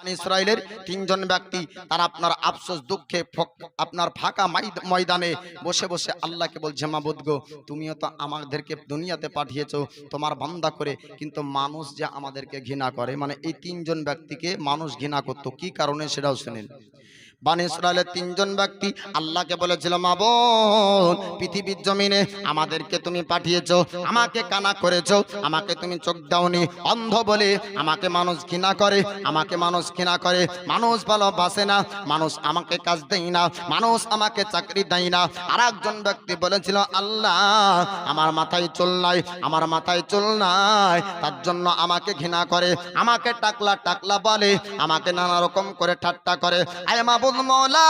বানি ইসরায়েলের তিনজন ব্যক্তি, তারা আপনার আফসোস, দুঃখে আপনার ফাঁকা ময়দানে বসে বসে আল্লাহকে বলছে, মাবুদ গো, তুমিও তো আমাদেরকে দুনিয়াতে পাঠিয়েছ, তোমার বান্দা করে, কিন্তু মানুষ যে আমাদেরকে ঘৃণা করে মানে এই তিনজন ব্যক্তিকে মানুষ ঘৃণা করতো, কি কারণে সেটাও শুনেন। বানি ইসরায়েলের তিনজন ব্যক্তি আল্লাহকে বলেছিল মাবন পৃথিবীর জমিনে আমাদেরকে তুমি পাঠিয়েছো, আমাকে কানা করেছ, আমাকে তুমি চোখ দাওনি, অন্ধ বলে আমাকে মানুষ ঘৃণা করে, আমাকে মানুষ ঘৃণা করে, মানুষ ভালোবাসে না, মানুষ আমাকে কাজ দেয় না, মানুষ আমাকে চাকরি দেয় না। আর একজন ব্যক্তি বলেছিল, আল্লাহ, আমার মাথায় চুল নাই, আমার মাথায় চুল নাই, তার জন্য আমাকে ঘৃণা করে, আমাকে টাকলা টাকলা বলে, আমাকে নানা রকম করে ঠাট্টা করে। আয় মাবুদ মৌলা,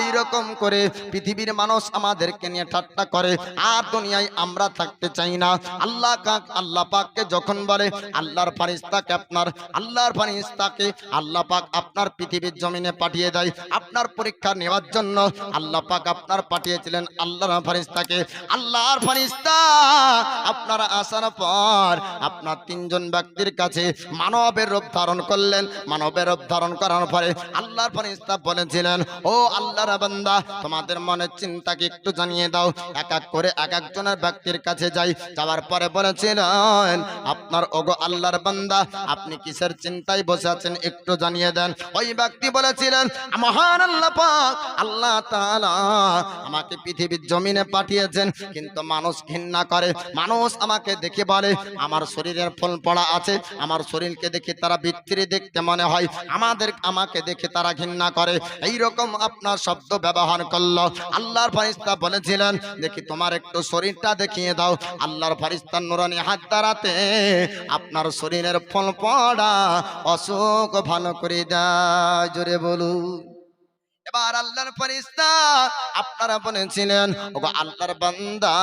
এইরকম করে পৃথিবীর মানুষ আমাদেরকে নিয়ে ঠাট্টা করে, আর দুনিয়ায় আমরা থাকতে চাই না। আল্লাহ কাক, আল্লাহ পাককে যখন বলে, আল্লাহর ফারিস্তাকে আপনার, আল্লাহর ফারিস্তাকে আল্লাহ পাক আপনার পৃথিবীর জমিনে পাঠিয়ে দেয়, আপনার পরীক্ষা নেওয়ার জন্য। আল্লাহ পাক আপনার পাঠিয়েছিলেন আল্লাহর ফারিস্তাকে আল্লাহর ফারিস্তা আপনার আসার পর আপনার তিনজন ব্যক্তির কাছে মানবের রূপ ধারণ করলেন। মানবের রূপ ধারণ করার পরে আল্লাহর ফারিস্তা বলেছিলেন, ও আল্লাহর বান্দা, তোমাদের মনের চিন্তাকে একটু জানিয়ে দাও। এক এক করে এক একজনের ব্যক্তির কাছে যাই। যাওয়ার পরে বলেছিলেন, আপনার ওগো আল্লাহর বান্দা, আপনি কিসের চিন্তায় বসে আছেন একটু জানিয়ে দেন। ওই ব্যক্তি বলেছিলেন, মহান আল্লাহ পাক, আল্লাহ তাআলা আমাকে পৃথিবীর জমিনে পাঠিয়েছেন, কিন্তু মানুষ ঘৃণা করে। মানুষ আমাকে দেখে বলে, আমার শরীরের ফল পড়া আছে, আমার শরীরকে দেখে তারা বিচ্ছিরি দেখতে মনে হয়। আমাদের, আমাকে দেখে তারা ঘৃণা করে। এই রকম আপনার শব্দ ব্যবহার করল। আল্লাহর ফারিস্তা বলেছিলেন, দেখি তোমার একটু শরীরটা দেখিয়ে দাও। আল্লাহর ফারিস্তার নুরানি হাত দাঁড়াতে আপনার শরীরের ফল পড়া অসুখ ভালো করে দেয়। জোরে বলুন। এবার আল্লাহর ফেরেশতা আপনারা বলেছিলেন, ওগো আল্লাহর বান্দা,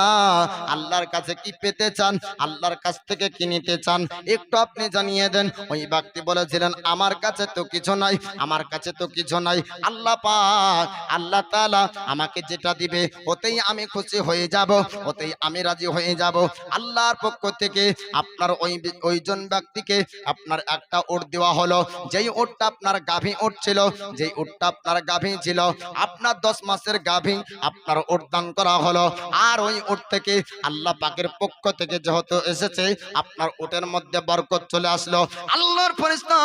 আল্লাহর কাছে কি পেতে চান? আল্লাহর কাছ থেকে কি নিতে চান? একটু আপনি জানিয়ে দেন। ওই ব্যক্তি বলেছিলেন, আমার কাছে তো কিছু নাই, আমার কাছে তো কিছু নাই। আল্লাহ পাক, আল্লাহ তাআলা আমাকে যেটা দিবে, ওতেই আমি খুশি হয়ে যাব, ওতেই আমি রাজি হয়ে যাব। আল্লাহর পক্ষ থেকে আপনার ওই ওইজন ব্যক্তিকে আপনার একটা ওট দেওয়া হলো। যেই ওটটা আপনার গাভী ওট ছিল, যেই ওটটা আপনার গাভী ছিল আপনার দশ মাসের গাভী আপনার ওট দান করা হলো। আর ওই ওট থেকে আল্লাহ পাকের পক্ষ থেকে যেহেতু এসেছে, আপনার ওটের মধ্যে বরকত চলে আসলো। আল্লাহর ফেরেশতা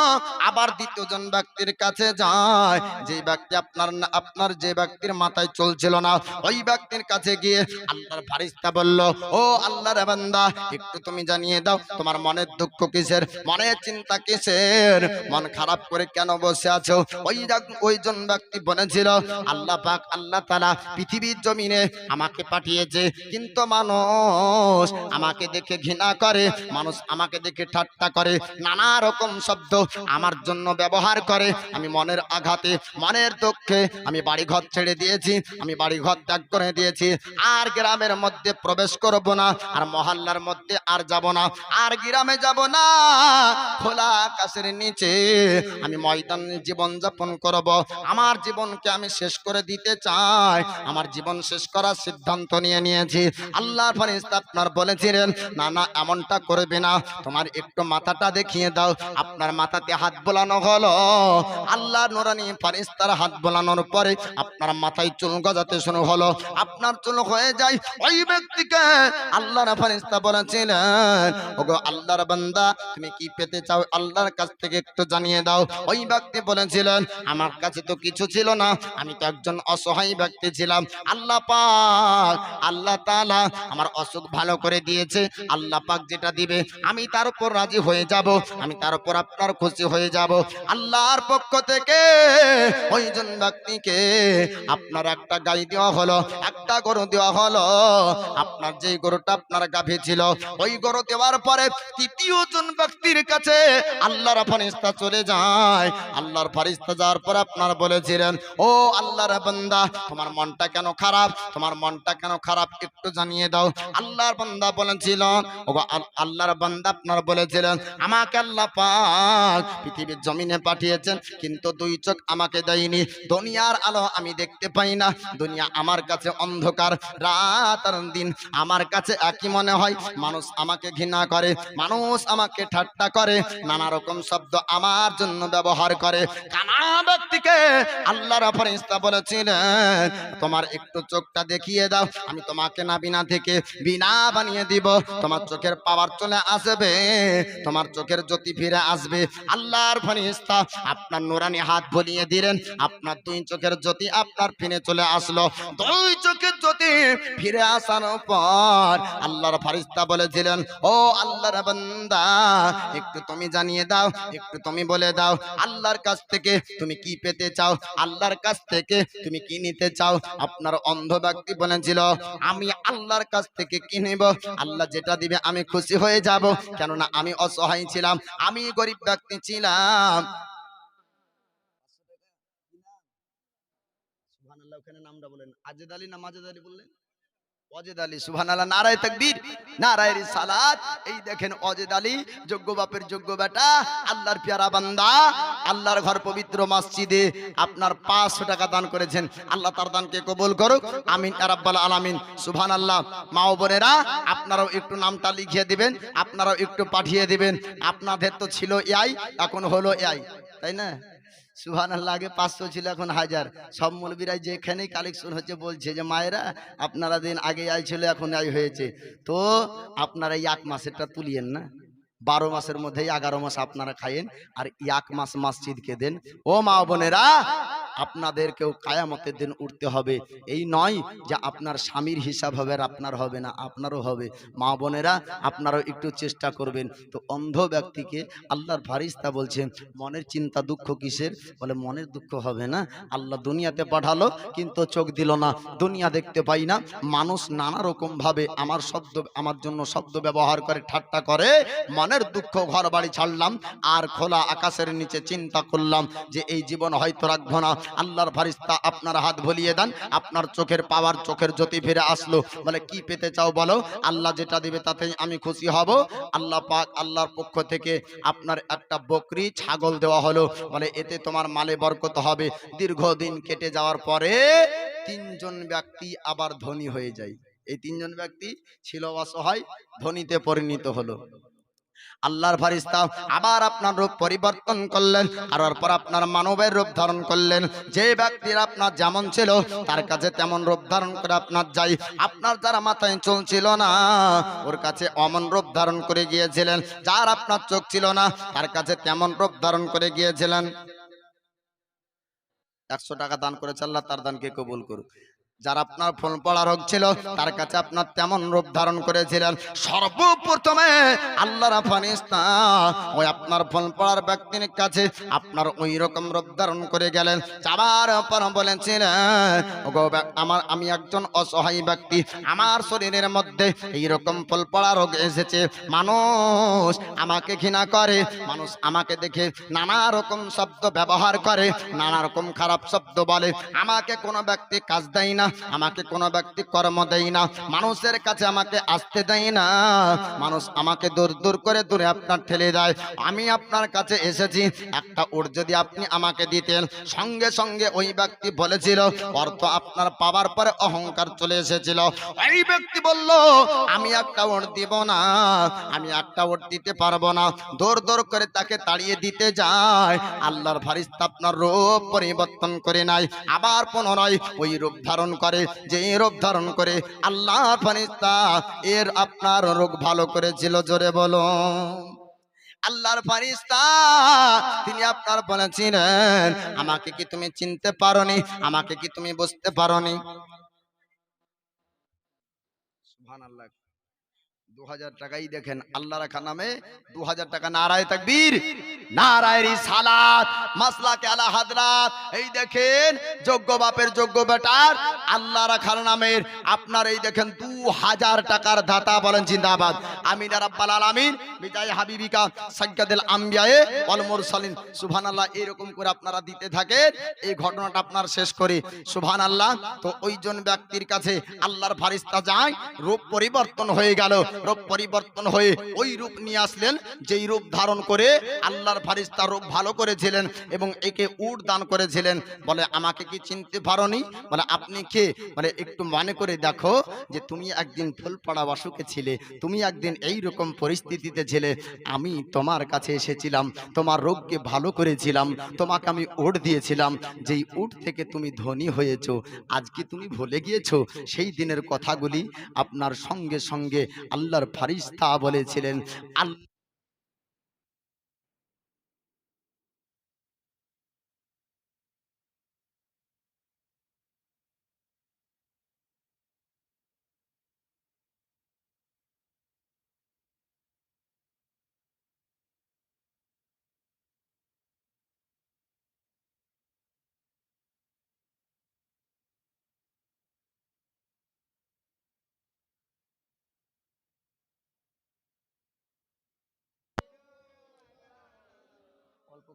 আবার দ্বিতীয়জন ব্যক্তির কাছে যায়। যে ব্যক্তি আপনার আপনার যে ব্যক্তির মাথায় চলছিল না, ওই ব্যক্তির কাছে গিয়ে আল্লাহর ফারিস্তা বলল, ও আল্লাহর বান্দা, একটু তুমি জানিয়ে দাও, তোমার মনের দুঃখ কিসের? মনের চিন্তা কিসের? মন খারাপ করে কেন বসে আছো? ওই ওই জন ব্যক্তি বলেছিল, আল্লাহ পাক আল্লাহ তালা পৃথিবীর জমিনে আমাকে পাঠিয়েছে। কিন্তু মানুষ আমাকে দেখে ঘৃণা করে, মানুষ আমাকে দেখে ঠাট্টা করে, নানা রকম শব্দ আমার জন্য ব্যবহার করে। আমি মনের আঘাতে, মনের দুঃখে আমি বাড়ি ঘর ছেড়ে দিয়েছি, আমি বাড়ি ঘর ত্যাগ করে দিয়েছি। আর গ্রামের মধ্যে প্রবেশ করব না, আর মহল্লার মধ্যে আর যাব না, আর গ্রামে যাব না। খোলা আকাশের নিচে আমি ময়দানে জীবন যাপন করব। আমার জীবনকে আমি শেষ করে দিতে চাই। আমার জীবন শেষ করার সিদ্ধান্ত নিয়ে নিয়েছি। আল্লাহর ফেরেশতা আপনার বলেছিলেন, না না, এমনটা করবে না। তোমার একটু মাথাটা দেখিয়ে দাও। আপনার মাথাতে হাত বোলানো হলো। আল্লাহ নুরানি ফারিস্তার হাত বোলানোর পরে আপনার মাথায় চুল গজাতে শুরু হলো। আপনার চুল হয়ে যায় ওই ব্যক্তিকে আল্লাহর ফারিস্তা বলেছিলেন, ওগো আল্লাহর বান্দা, তুমি কি পেতে চাও? আল্লাহর কাছ থেকে একটু জানিয়ে দাও। ওই ব্যক্তি বলেছিলেন, আমার কাছে তো কিছু ছিল না। আমি তো একজন অসহায় ব্যক্তি ছিলাম। আল্লাহ পাক, আল্লাহ তাআলা আমার অসুখ ভালো করে দিয়েছে। আল্লাহ পাক যেটা দিবে, আমি তার উপর রাজি হয়ে যাব। আমি তার উপর আপনার খুশি হয়ে যাব। আল্লাহর পক্ষ থেকে ওইজন ব্যক্তিকে আপনার একটা গাই দেওয়া হলো, একটা গরু দেওয়া হলো। আপনার যেই গরুটা আপনার গাভী ছিল, ওই গরু দেওয়ার পরে তৃতীয় জন ব্যক্তির কাছে আল্লাহর ফারিস্তা চলে যায়। আল্লাহর ফারিস্তা যাওয়ার পর আপনার বলেছিলেন ও আল্লাহর বান্দা, তোমার মনটা কেন খারাপ? তোমার মনটা কেন খারাপ একটু জানিয়ে দাও। আল্লাহর বান্দা বলেছিল ও আল্লাহর বান্দা আপনার বলেছিলেন, আমাকে আল্লাহ পাক পৃথিবীর জমিনে পাঠিয়েছেন, কিন্তু দুই চোখ আমাকে দেয়নি। দুনিয়ার আলো আমি দেখতে পাই না। দুনিয়া আমার কাছে অন্ধকার, রাত আর দিন আমার কাছে একই মনে হয়। মানুষ আমাকে ঘৃণা করে, মানুষ আমাকে ঠাট্টা করে, নানা রকম শব্দ আমার জন্য ব্যবহার করে। কানা ব্যক্তিকে আল্লাহর ফেরেশতা বলেছিলেন, তোমার একটু চোখটা দেখিয়ে দাও, আমি তোমাকে না বিনা থেকে বিনা বানিয়ে দিব। তোমার চোখের পাওয়ার চলে আসবে, তোমার চোখের জ্যোতি ফিরে আসবে। আল্লাহর ফেরেশতা আপনার নুরানি হাত বলিয়ে দিলেন, আপনার দুই চোখের জ্যোতি আপনার ফিরে চলে আসলো। দুই চোখের জ্যোতি ফিরে আসার পর আল্লাহর ফারিস্তা বলেছিলেন, ও আল্লাহর বান্দা, একটু তুমি জানিয়ে দাও, একটু তুমি বলে দাও, আল্লাহর কাছ থেকে তুমি কি পেতে চাও? আল্লাহর কাছ থেকে তুমি কি নিতে চাও? আপনার অন্ধ ব্যক্তি বলেছিল, আমি আল্লাহর কাছ থেকে কি নেব? আল্লাহ যেটা দিবে আমি খুশি হয়ে যাব। কেননা আমি অসহায় ছিলাম, আমি গরিব ব্যক্তি ছিলাম। ওখানে নামটা বলেন। আজেদ আলী না মাজেদ আলী বললেন? অজেদ এই দেখেন অজেদ যোগ্য বাপের যোগ্য বেটা, আল্লাহর বান্দা ঘর পবিত্র মসজিদে আপনার পাঁচশো টাকা দান করেছেন। আল্লাহ তার দানকে কবুল করুক, আমিন আলামিন। মা বোনেরা, আপনারাও একটু নামটা লিখিয়ে দিবেন, আপনারাও একটু পাঠিয়ে দিবেন। আপনাদের তো ছিল এআই এখন হলো এআই তাই না? পাঁচশো ছিল, এখন হাজার। সব যেখানেই কালেকশন হচ্ছে বলছে যে, মায়েরা, আপনারা দিন আগে ছিল, এখন হয়েছে। তো আপনারা এক তুলিয়েন না। বারো মাসের মধ্যেই এগারো মাস আপনারা খাইয়েন, আর এক মাস মসজিদকে দেন। ও মা বোনেরা আপনাদেরকেও কায়ামতের দিন উঠতে হবে। এই নয় যে আপনার স্বামীর হিসাব হবে আর আপনার হবে না, আপনারও হবে। মা বোনেরা, আপনারাও একটু চেষ্টা করবেন। তো অন্ধ ব্যক্তিকে আল্লাহর ফারিস্তা বলছেন মনের চিন্তা দুঃখ কিসের? বলে, মনের দুঃখ হবে না। আল্লাহ দুনিয়াতে পাঠালো, কিন্তু চোখ দিল না। দুনিয়া দেখতে পাই না। মানুষ নানা রকম ভাবে আমার শব্দ, আমার জন্য শব্দ ব্যবহার করে, ঠাট্টা করে। মনের দুঃখ ঘর বাড়ি ছাড়লাম। আর খোলা আকাশের নিচে চিন্তা করলাম যে, এই জীবন হয়তো রাখব না। আল্লাহর ফারিস্তা আপনার হাত ভলিয়ে দেন, আপনার চোখের পাওয়ার চোখের জ্যোতি ফিরে আসলো। বলে, কি পেতে চাও বলো? আল্লাহ যেটা দিবে তাতেই আমি খুশি হব। আল্লাহ পাক আল্লাহর পক্ষ থেকে আপনার একটা বকরি ছাগল দেওয়া হলো। বলে, এতে তোমার মালে বরকত হবে। দীর্ঘদিন কেটে যাওয়ার পরে তিনজন ব্যক্তি আবার ধনী হয়ে যায়। এই তিনজন ব্যক্তি ছিল অসহায়, ধনীতে পরিণত হলো। আল্লাহর ফারিস্তা আবার আপনার রূপ পরিবর্তন করলেন, আর পর আপনার মানবের রূপ ধারণ করলেন। যে ব্যক্তির আপনার যেমন ছিল, তার কাছে তেমন রূপ ধারণ করে আপনার যাই। আপনার যারা মাথায় চলছিল না, ওর কাছে অমন রূপ ধারণ করে গিয়েছিলেন। যার আপনার চোখ ছিল না, তার কাছে তেমন রূপ ধারণ করে গিয়েছিলেন। একশো টাকা দান করেছে আল্লাহ, তার দানকে কবুল করুক। যার আপনার ফল পড়া রোগ ছিল, তার কাছে আপনার তেমন রূপ ধারণ করেছিলেন। সর্বপ্রথমে আল্লাহর ফানিস্তা ওই আপনার ফল পড়ার ব্যক্তির কাছে আপনার ওই রকম রূপ ধারণ করে গেলেন। যাবার পর বলেছিলেন আমার, আমি একজন অসহায় ব্যক্তি, আমার শরীরের মধ্যে এই রকম ফল পড়া রোগ এসেছে। মানুষ আমাকে ঘৃণা করে, মানুষ আমাকে দেখে নানা রকম শব্দ ব্যবহার করে, নানা রকম খারাপ শব্দ বলে। আমাকে কোনো ব্যক্তি কাজ দেয় না আমাকে কোনো ব্যক্তি কর্ম দেয় না, মানুষের কাছে আমাকে আসতে দেয় না। মানুষ আমাকে দূর দূর করে দূরে আপনার ঠেলে দেয়। আমি আপনার কাছে এসেছি, একটা ওর যদি আপনি আমাকে দিতেন, সঙ্গে সঙ্গে ওই ব্যক্তি বলেছিল অর্থ আপনার পাওয়ার পরে অহংকার চলে এসেছিল। ওই ব্যক্তি বলল, আমি একটা ওট দিব না, আমি একটা ওট দিতে পারব না। দৌড় দৌড় করে তাকে তাড়িয়ে দিতে যায়। আল্লাহর ফারিস্তা আপনার রূপ পরিবর্তন করে নাই আবার পুনরায় ওই রূপ ধারণ করে, যে রূপ ধারণ করে। আল্লাহ ফানিস্তা এর আপনার রোগ ভালো করেছিল, জোরে বলো আল্লাহর ফারিস্তা তিনি আপনার বলেছিলেন, আমাকে কি তুমি চিনতে পারো নি আমাকে কি তুমি বুঝতে পারোনি? সুবহানাল্লাহ। দু হাজার টাকাই দেখেন আল্লাহ রাখা নামে দু হাজার টাকা নারায় তাকবীর সালাত মাসলাকে আলা হাদরাত এই দেখেন যোগ্য বাপের যোগ্য বেটার আল্লাহ রাখার নামের আপনার এই দেখেন দু হাজার টাকার দাতা বলেন জিন্দাবাদ। আমিন রাব্বাল আলামিন, বিজয় হাবিবিকা আম্বিয়ায়ে ওয়াল মুরসালিন। সুবহানাল্লাহ, এরকম করে আপনারা দিতে থাকেন, এই ঘটনাটা আপনার শেষ করে। সুবহানাল্লাহ, তো ওইজন ব্যক্তির কাছে আল্লাহর ফারিস্তা যায়, রূপ পরিবর্তন হয়ে গেল। রূপ পরিবর্তন হয়ে ওই রূপ নিয়ে আসলেন, যেই রূপ ধারণ করে আল্লাহর ফারিস্তা রূপ ভালো করেছিলেন এবং একে উট দান করেছিলেন। বলে, আমাকে কি চিনতে পারোনি? বলে, আপনি কে? মানে একটু মনে করে দেখো যে তুমি একদিন ফুলপাড়া বাসুকে ছিলে, তুমি একদিন এই রকম পরিস্থিতিতে ছিলে। আমি তোমার কাছে এসেছিলাম, তোমার রোগকে ভালো করেছিলাম, তোমাকে আমি উট দিয়েছিলাম। যেই উট থেকে তুমি ধনী হয়েছো আজকে তুমি ভুলে গিয়েছো? সেই দিনের কথাগুলি আপনার সঙ্গে সঙ্গে আল্লাহর ফারিস্তা বলেছিলেন আল্লাহ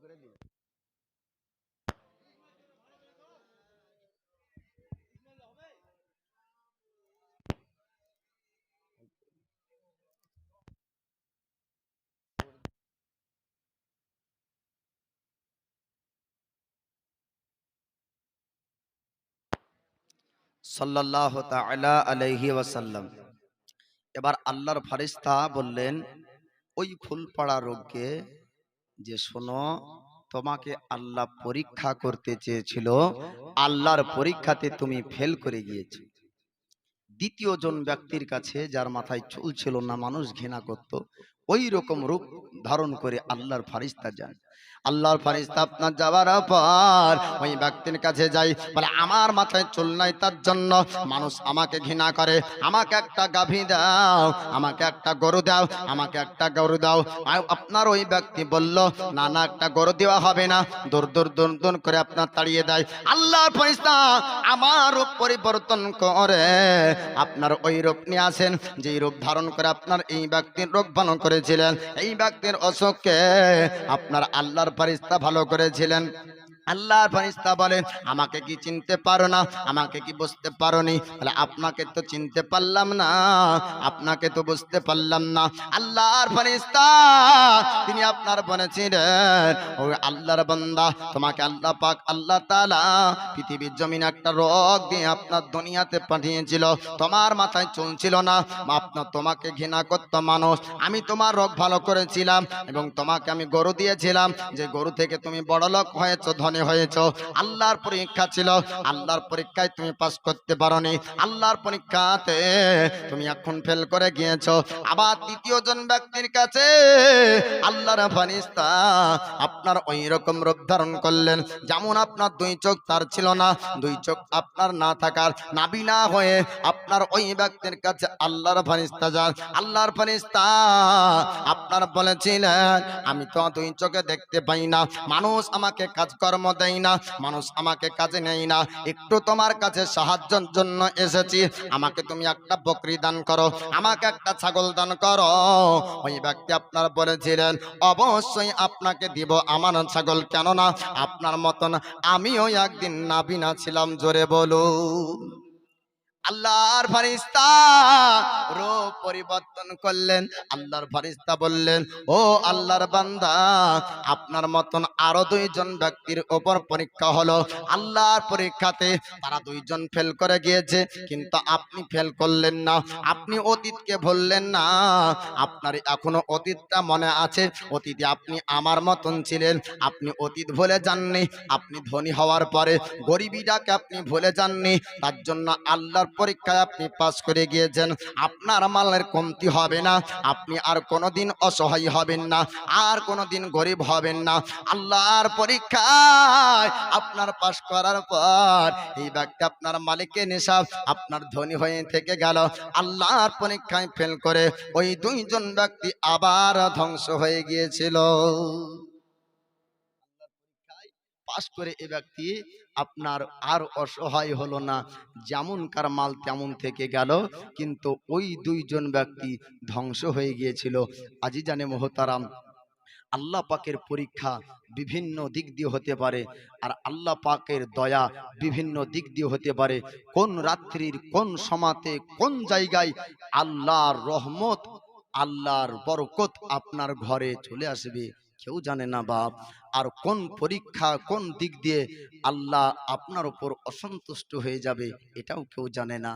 করে দিন সাল্লাল্লাহ তাআলা আলাইহি ওয়াসাল্লাম। এবার আল্লাহর ফারিস্তা বললেন ওই ফুলপাড়া রোগকে যে শোনো তোমাকে আল্লাহ পরীক্ষা করতে চেয়েছিল। আল্লাহর পরীক্ষাতে তুমি ফেল করে গিয়েছো। দ্বিতীয় জন ব্যক্তির কাছে যার মাথায় চুল ছিল না মানুষ ঘৃণা করত। ওই রকম রূপ ধারণ করে আল্লাহর ফারিস্তা যান। আল্লাহর ফারিস্তা আপনার যাওয়ার পর ওই ব্যক্তির কাছে যাই, বলে, আমার মাথায় চুল নাই তার জন্য মানুষ আমাকে ঘৃণা করে। আমাকে একটা গাভী দাও, আমাকে একটা গরু দাও, আমাকে একটা গরু দাও। আপনার ওই ব্যক্তি বলল, না না, একটা গরু দেওয়া হবে না। দূর দূর দূর দূর করে আপনার তাড়িয়ে দেয়। আল্লাহর ফারিস্তা আমার রূপ পরিবর্তন করে, আপনার ওই রূপ নিয়ে আসেন, যেই রূপ ধারণ করে আপনার এই ব্যক্তির রোগ ভালো করেছিলেন। এই ব্যক্তির অসুখকে আপনার আল্লাহর ফারিস্তা ভালো করেছিলেন। আল্লাহর ফারিস্তা বলেন, আমাকে কি চিনতে পারো না? আমাকে কি বুঝতে পারো নি? তাহলে আপনাকে তো চিনতে পারলাম না, আপনাকে তো বুঝতে পারলাম না। আল্লাহর ফারিস্তা তিনি আপনার বলেছিলেন ও আল্লাহর বান্দা, তোমাকে আল্লাহ পাক, আল্লাহ তাআলা পৃথিবীর জমিন একটা রোগ দিয়ে আপনার দুনিয়াতে পাঠিয়েছিল। তোমার মাথায় চলছিল না। আপনার, তোমাকে ঘৃণা করত মানুষ। আমি তোমার রোগ ভালো করেছিলাম এবং তোমাকে আমি গরু দিয়েছিলাম। যে গরু থেকে তুমি বড় লোক হয়েছো, ধনী হয়েছো। আল্লাহর পরীক্ষা ছিল। আল্লাহর পরীক্ষায় তুমি পাস করতে পারোনি। আল্লাহর পরীক্ষাতে তুমি এখন ফেল করে গিয়েছো। আবার তৃতীয় জন ব্যক্তির কাছে আল্লাহর ফারিস্তা আপনার ওই রকম রূপ ধারণ করলেন, যেমন আপনার দুই চোখ তার ছিল না। দুই চোখ আপনার না থাকার নাবিনা হয়ে আপনার ওই ব্যক্তির কাছে আল্লাহর ফারিস্তা যান। আল্লাহর ফারিস্তা আপনার বলেছিলেন, আমি তো দুই চোখে দেখতে পাই না। মানুষ আমাকে কাজকর্ম দেয় না, মানুষ আমাকে কাজে নেয় না। একটু তোমার কাছে সাহায্যের জন্য এসেছি। আমাকে তুমি একটা বকরি দান করো, আমাকে একটা ছাগল দান করো। ওই ব্যক্তি আপনার বলেছিলেন, অবশ্যই আপনাকে দিব আমার ছাগল, কেননা আপনার মতন আমিও একদিন নাবিনা ছিলাম, জোরে বলুন। আল্লাহর ফারিস্তা রূপ পরিবর্তন করলেন, আল্লাহর ফারিস্তা বললেন, ও আল্লাহর বান্দা, আপনার মতন আরও দুইজন ব্যক্তির ওপর পরীক্ষা হলো। আল্লাহর পরীক্ষাতে তারা দুইজন ফেল করে গিয়েছে, কিন্তু আপনি ফেল করলেন না। আপনি অতীতকে ভুললেন না। আপনার এখনও অতীতটা মনে আছে। অতীতে আপনি আমার মতন ছিলেন। আপনি অতীত ভুলে যাননি। আপনি ধনী হওয়ার পরে গরিবিটাকে আপনি ভুলে যাননি। তার জন্য আল্লাহর পরীক্ষায় আপনি পাস করে গিয়েছেন, আপনার মালের কমতি হবে না, আপনি আর কোনোদিন অসহায় হবেন না, আর কোনোদিন গরিব হবেন না। আল্লাহর পরীক্ষায় আপনার পাশ করার পর এই ব্যক্তি আপনার মালিকের নেশা, আপনার ধনী হয়ে থেকে গেল। আল্লাহর পরীক্ষায় ফেল করে ওই দুইজন ব্যক্তি আবার ধ্বংস হয়ে গিয়েছিল। পাশ করে এ ব্যক্তি আপনার আর অসহায় হলো না। যেমনকার মাল তেমন থেকে গেল। কিন্তু ওই দুইজন ব্যক্তি ধ্বংস হয়ে গিয়েছিল। আজি জানে মোহতারাম, আল্লাহ পাকের পরীক্ষা বিভিন্ন দিক দিয়ে হতে পারে আর আল্লাহ পাকের দয়া বিভিন্ন দিক দিয়ে হতে পারে। কোন রাত্রির, কোন সমাতে, কোন জায়গায় আল্লাহর রহমত, আল্লাহর বরকত আপনার ঘরে চলে আসবে। কেউ জানে না বাপ। আর কোন পরীক্ষা কোন দিক দিয়ে আল্লাহ আপনার উপর অসন্তুষ্ট হয়ে যাবে, এটাও কেউ জানে না।